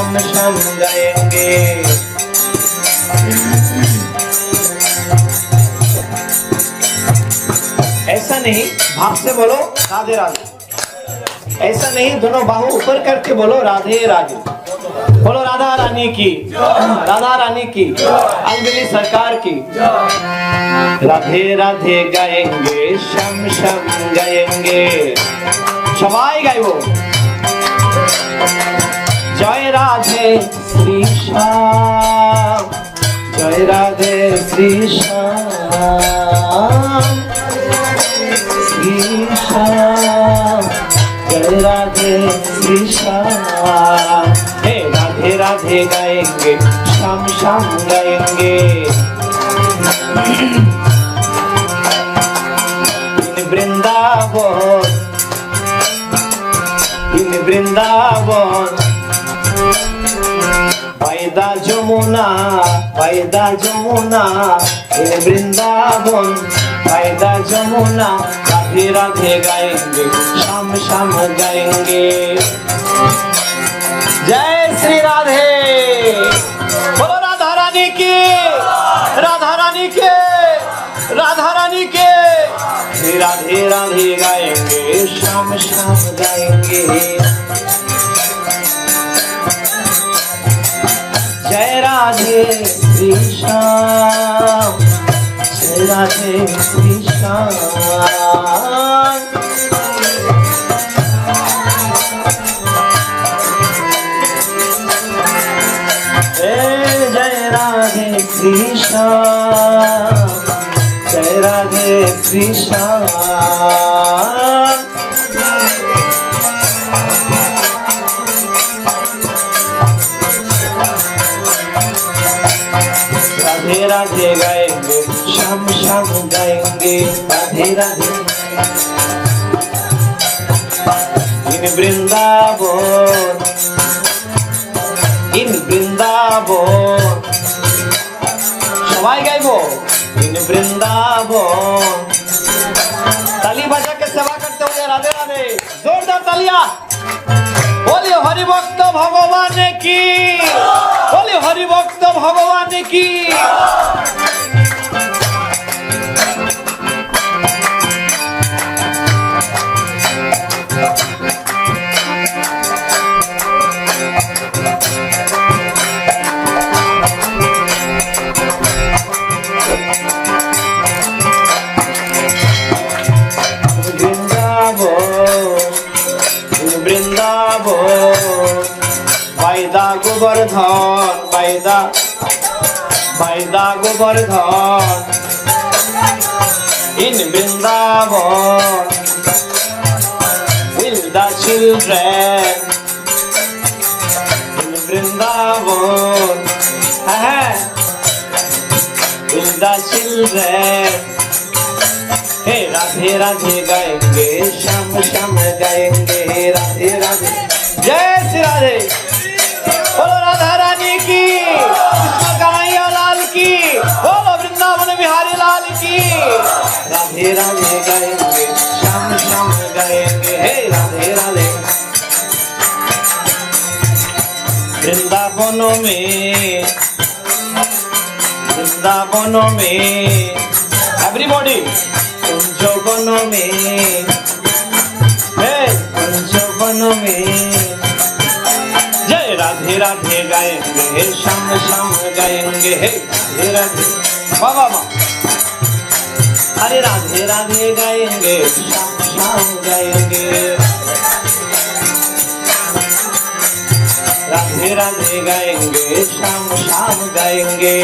हम समझाएँगे ऐसा नहीं भाव से बोलो, राधे राधे। ऐसा नहीं, दोनों बाहु ऊपर करके बोलो, राधे राधे। बोलो, राधा रानी की। राधा रानी की। अंजलि सरकार की। राधे राधे गाएँगे, शम शम गाएँगे। शवाई गाय वो। জয় রাধে কৃষ্ণ। জয় রাধে কৃষ্ণ। কৃষ্ণ। জয় রাধে কৃষ্ণ। হে রাধে রাধে গায়েঙ্গে, শ্যাম শ্যাম গায়েঙ্গে। বৃন্দাবন বৃন্দাবন। যমুনা ফায়দা যমুনা এ বৃন্দাবন ফায়দা যমুনা রাধে রাধে গায়েঙ্গে শ্যাম শ্যাম গায়েঙ্গে। জয় শ্রী রাধে। বলো রাধা রানী কে? রাধা রানী কে? রাধা রানী কে? শ্রী রাধে রাধে গায়েঙ্গে শ্যাম শ্যাম গায়েঙ্গে। লাগে বিষাম সে লাগে বিষাম জয় রাধে কৃষ্ণ জয় Radhe Krishna. in Brindavon, in Brindavon, সবাই গাইব? In Brindavon, তালি বাজাকে সেবা করতে হবে রাধে রাধে। জোরদার তালিয়া। বলি হরিভক্ত ভগবান কি? বলি হরিভক্ত ভগবান কি? গোবর্ধন বাইদা বাইদা Govardhan in Vrindavan will the children in Vrindavan হ্যাঁ will the children हे राधे राधे गाएंगे श्याम श्याम गाएंगे राधे राधे राधे राधे गाएंगे श्याम श्याम गाएंगे हे राधे राधे वृंदावनों में वृंदावनों में एवरीबॉडी कुंजवनों में हे कुंजवनों में जय राधे राधे गाएंगे हे श्याम श्याम गाएंगे हे राधे राधे वाह वाह वाह अरे राधे राधे गाएंगे श्याम श्याम गाएंगे राधे राधे गाएंगे श्याम श्याम गाएंगे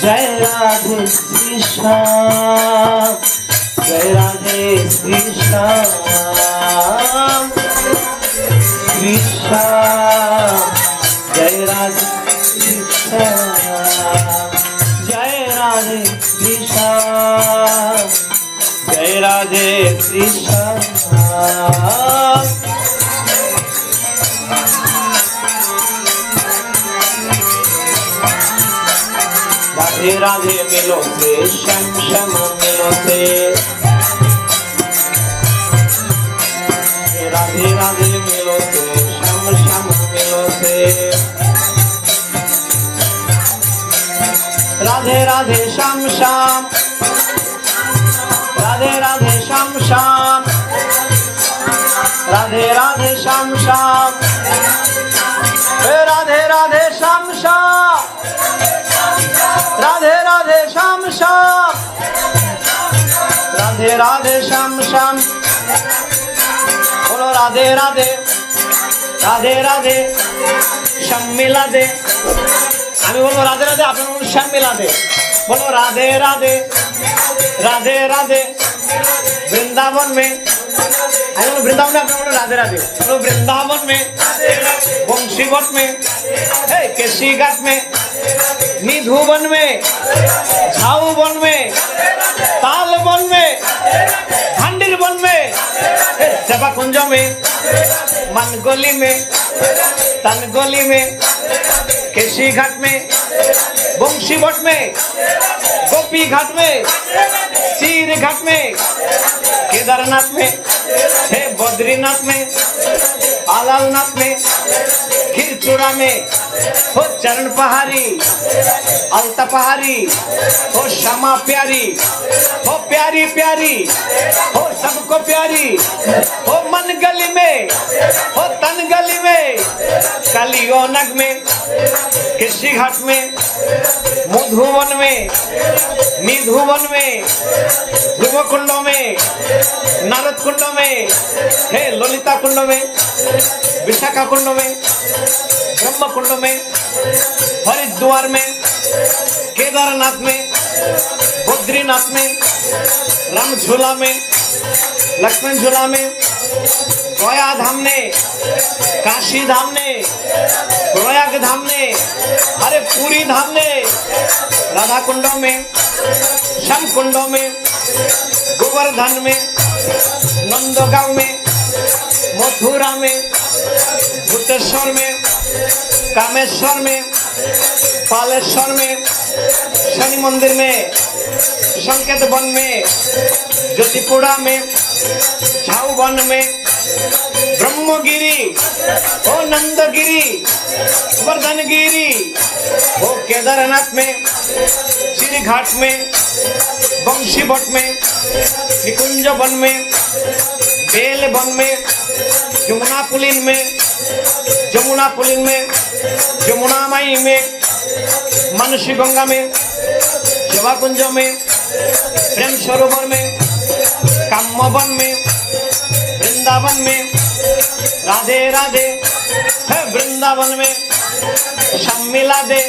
जय राधे श्री श्याम जय राधे श्री श्याम श्री श्याम রে কৃষ্ণ রাধে রাধে মিলোতে শ্যাম শ্যাম মিলোতে। রাধে রাধে মিলোতে শ্যাম শ্যাম মিলোতে। রাধে রাধে, শ্যাম শ্যাম শ্যাম রাধে রাধে শ্যাম শ্যাম রাধে রাধে শ্যাম শ্যাম রাধে রাধে শ্যাম শ্যাম রাধে রাধে শ্যাম শ্যাম বলো রাধে রাধে। রাধে রাধে। শ্যাম মিলাদে। আমি বলব রাধে রাধে, আপনার শ্যাম মিলাদে। বলো রাধে রাধে। রাধে রাধে। वृंदावन में अरे बोलो वृंदावन में आपने बोलो राधे राधे बोलो वृंदावन में वंशीवट में केसीघाट में निधुवन में झाऊवन में तालवन में हंडिल वन में सेवा कुंज में मनगोली में तनगोली में केसीघाट में वंशीवट में गोपी घाट में चीर घाट में केदारनाथ में हे बद्रीनाथ में आलालनाथ में खीरचूड़ा में हो चरण पहाड़ी अलता पहाड़ी हो श्यामा प्यारी हो प्यारी प्यारी हो सबको प्यारी। हो मन गली में, हो तन गली में कलियो नग में कृषि घाट में मधुवन में निधुवन में ध्रुव कुंडों में नारद कुंड में, हे ललिता कुंड में विशाखा कुंड में ब्रह्म कुंड में, हरिद्वार में, केदारनाथ में बद्रीनाथ में राम झूला में लक्ष्मण झूला में गया धाम ने काशी धाम ने प्रयाग धाम ने अरे पूरी धाम ने राधा कुंडों में श्याम कुंडों में गोवर्धन में नंदगांव में मथुरा में भूतेश्वर में कामेश्वर में पालेश्वर में शनि मंदिर में संकेत वन में, ज्योतिपुरा में झाऊ वन में, ब्रह्मगिरी, ओ नंदगिरी, वर्धनगिरी, ओ केदारनाथ में श्री घाट में बंशी भट्ट में निकुंज वन में बेल वन में जमुना पुलिन में जमुना पुलिन में जमुना माई में मनुष्य गंगा में जवा कुंज में प्रेम सरोवर में काम्य वन में वृंदावन में राधे राधे है वृंदावन में श्याम मिला दे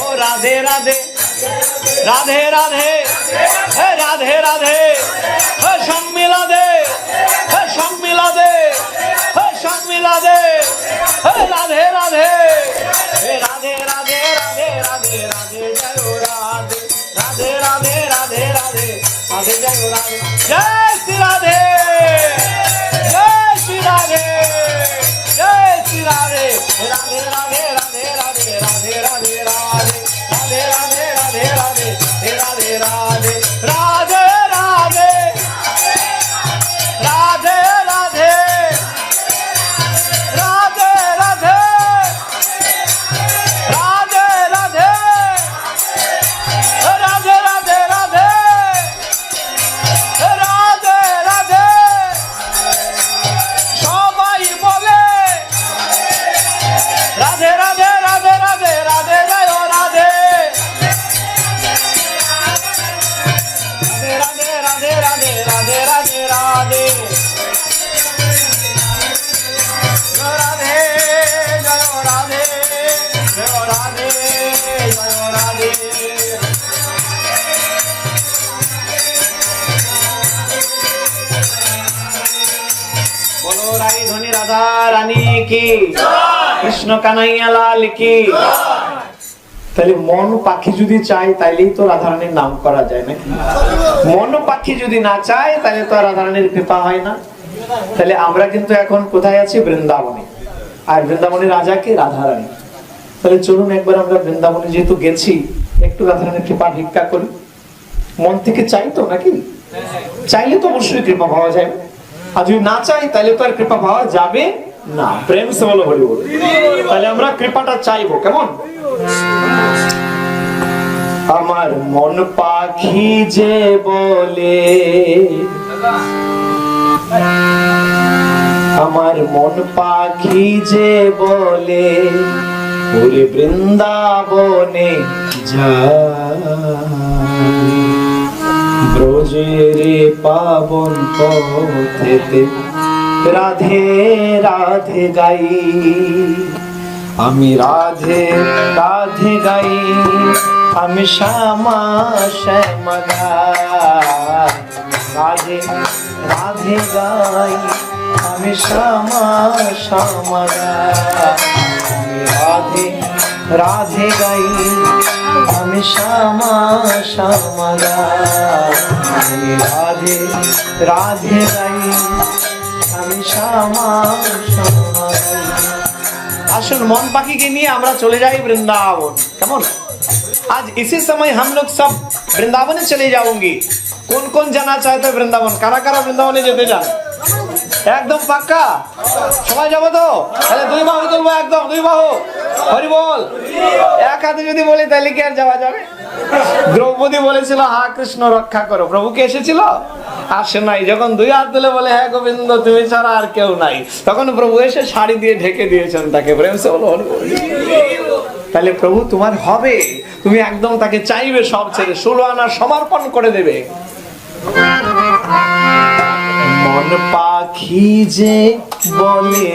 ओ राधे राधे राधे राधे है राधे राधे है श्याम जय राधे जय श्री राधे রাধারানী কি? কৃষ্ণ কানাইয়া লাল কি? তাহলে মন পাখি যদি চায় তাইলেই তো রাধারানীর নাম করা যায় নাকি? মন পাখি যদি না চায় তাহলে তো রাধারানীর কৃপা হয় না। তাহলে আমরা কিন্তু এখন কোথায় আছি? বৃন্দাবনে। আর বৃন্দাবনের রাজা কে? রাধারানী। তাহলে চলুন একবার আমরা বৃন্দাবনে যেহেতু গেছি একটু রাধারানীর কৃপা ভিক্ষা করি। মন থেকে চাই তো নাকি? চাইলে তো অবশ্যই কৃপা পাওয়া যায় আর যদি না চাই, তাহলে তো আর কৃপা পাওয়া যাবে না। প্রেম সে বলো হরি তাহলে আমরা কৃপাটা চাইব, কেমন? আমার মন পাখি যে বলে, আমার মন পাখি যে বলে বৃন্দাবনে যায় ব্রজের পাবন পথেতে রাধে রাধে গাই। আমি রাধে রাধে গাই, আমি শ্যামা শ্যামা রাধে রাধে গাই, আমি শ্যামা শ্যামা আমি রাধে রাধে গাই। শ্যামা শ্যামা গাই আমি রাধে রাধে গাই আমি শ্যামা শ্যামা গাই আসুন मन पाखी के लिए আমরা চলে যাই वृंदावन কেমন आज इसी समय हम लोग सब वृंदावन चले जाओगे कौन कौन जाना चाहते हैं वृंदावन কারা কারা বৃন্দাবনে যেতে চান একদম পাক্কা সবাই যাবো তো তাহলে দুই বাহু তুলবো একদম দুই বাহু হরি বল। এক হাতে যদি বলি, তাহলে কি আর যাওয়া যাবে? দ্রৌপদী বলেছিল, হা, কৃষ্ণ, রক্ষা করো। প্রভু এসেছিল? আসে নাই। যখন দুই হাত বলে হ্যাঁ গোবিন্দ, তুমি ছাড়া আর কেউ নাই। তখন প্রভু এসে শাড়ি দিয়ে ঢেকে দিয়েছেন তাকে। প্রেম সে বলো, তাহলে প্রভু তোমার হবে। তুমি একদম তাকে চাইবে সব ছেড়ে, ষোলো আনা সমর্পণ করে দেবে। মন পাখি যে বলে